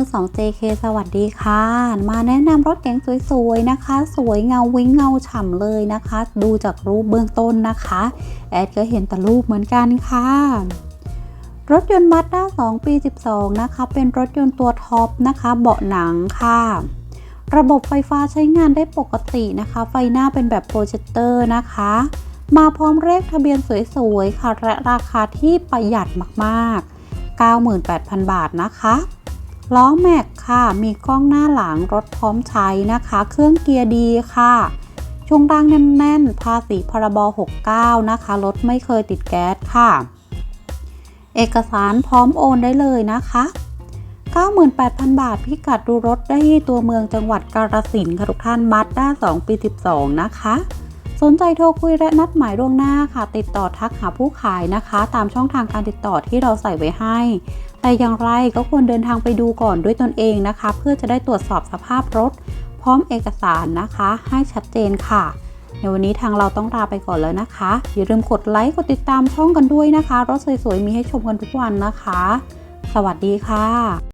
อสอง JK สวัสดีค่ะ มาแนะนำรถเก๋งสวยๆนะคะ สวยเงาวิ้งเงาฉ่ำเลยนะคะ ดูจากรูปเบื้องต้นนะคะ แอดก็เห็นแต่รูปเหมือนกันค่ะรถยนต์มัดด้า2 ปี 12 นะคะ เป็นรถยนต์ตัวท็อปนะคะ เบาะหนังค่ะ ระบบไฟฟ้าใช้งานได้ปกตินะคะ ไฟหน้าเป็นแบบโปรเจคเตอร์นะคะ มาพร้อมเลขทะเบียนสวยๆ ค่ะ และราคาที่ประหยัดมากๆ 98,000 บาทนะคะ ล้อแม็กค่ะ มีกล้องหน้าหลังรถพร้อมใช้นะคะ เครื่องเกียร์ดีค่ะช่วงล่างแน่นๆ ภาษีพรบ 69 นะคะ รถไม่เคยติดแก๊สค่ะ เอกสารพร้อมโอนได้เลยนะคะ 98,000 บาทพิกัดดูรถได้ที่ตัวเมืองจังหวัดกาฬสินธุ์ค่ะทุกท่านมัดด้า2ปี 12 นะคะ สนใจโทรคุยและนัดหมายล่วงหน้าค่ะ ติดต่อทักหาผู้ขายนะคะ ตามช่องทางการติดต่อที่เราใส่ไว้ให้ แต่อย่างไรก็ควรเดินทางไปดูก่อนด้วยตนเองนะคะ เพื่อจะได้ตรวจสอบสภาพรถ พร้อมเอกสารนะคะ ให้ชัดเจนค่ะในวันนี้ทางเราต้องลาไปก่อนแล้วนะคะ อย่าลืมกดไลค์กดติดตามช่องกันด้วยนะคะ รถสวยๆ มีให้ชมกันทุกวันนะคะ สวัสดีค่ะ